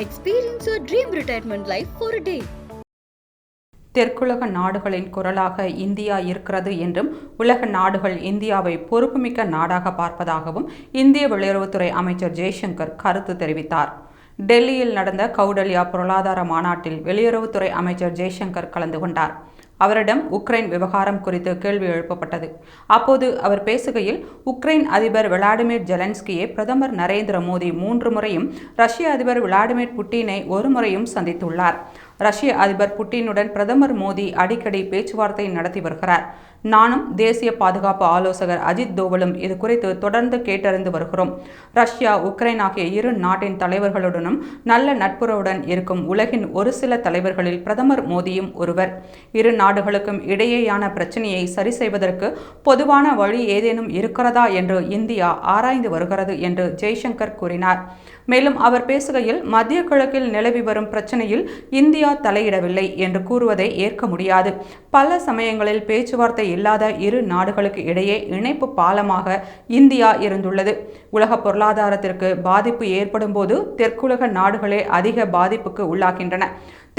Experience your dream retirement life for day தெற்குலக நாடுகளின் குரலாக India இருக்கிறது என்றும் உலக நாடுகள் இந்தியாவை பொறுப்புமிக்க நாடாக பார்ப்பதாகவும் இந்திய வெளியுறவுத்துறை அமைச்சர் ஜெய்சங்கர் கருத்து தெரிவித்தார். டெல்லியில் நடந்த கௌடல்யா பொருளாதார மாநாட்டில் வெளியுறவுத்துறை அமைச்சர் ஜெய்சங்கர் கலந்து கொண்டார். அவரிடம் உக்ரைன் விவகாரம் குறித்து கேள்வி எழுப்பப்பட்டது. அப்போது அவர் பேசுகையில் உக்ரைன் அதிபர் விளாடிமிர் ஜெலன்ஸ்கியை பிரதமர் நரேந்திர மோடி மூன்று முறையும் ரஷ்ய அதிபர் விளாடிமிர் புட்டினை ஒரு முறையும் சந்தித்துள்ளார். ரஷ்ய அதிபர் புட்டினுடன் பிரதமர் மோடி அடிக்கடி பேச்சுவார்த்தை நடத்தி வருகிறார். நானும் தேசிய பாதுகாப்பு ஆலோசகர் அஜித் தோவலும் இது குறித்து தொடர்ந்து கேட்டறிந்து வருகிறோம். ரஷ்யா உக்ரைன் ஆகிய இரு நாட்டின் தலைவர்களுடனும் நல்ல நட்புறவுடன் இருக்கும் உலகின் ஒரு சில தலைவர்களில் பிரதமர் மோடியும் ஒருவர். இரு நாடுகளுக்கும் இடையேயான பிரச்சனையை சரி செய்வதற்கு பொதுவான வழி ஏதேனும் இருக்கிறதா என்று இந்தியா ஆராய்ந்து வருகிறது என்று ஜெய்சங்கர் கூறினார். மேலும் அவர் பேசுகையில் மத்திய கிழக்கில் நிலவி வரும் பிரச்சனையில் இந்திய தலையிடவில்லை என்று கூறுவதை ஏற்க முடியாது. பல சமயங்களில் பேச்சுவார்த்தை இல்லாத இரு நாடுகளுக்கு இடையே இணைப்பு பாலமாக இந்தியா இருந்துள்ளது. உலக பொருளாதாரத்திற்கு பாதிப்பு ஏற்படும் போது தெற்குலக நாடுகளே அதிக பாதிப்புக்கு உள்ளாகின்றன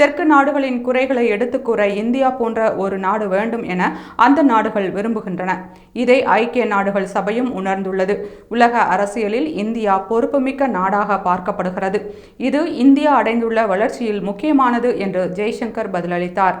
தெற்கு நாடுகளின் குறைகளை எடுத்துக்கூற இந்தியா போன்ற ஒரு நாடு வேண்டும் என அந்த நாடுகள் விரும்புகின்றன. இதை ஐக்கிய நாடுகள் சபையும் உணர்ந்துள்ளது. உலக அரசியலில் இந்தியா பொறுப்புமிக்க நாடாக பார்க்கப்படுகிறது. இது இந்தியா அடைந்துள்ள வளர்ச்சியில் முக்கியமானது என்று ஜெய்சங்கர் பதிலளித்தார்.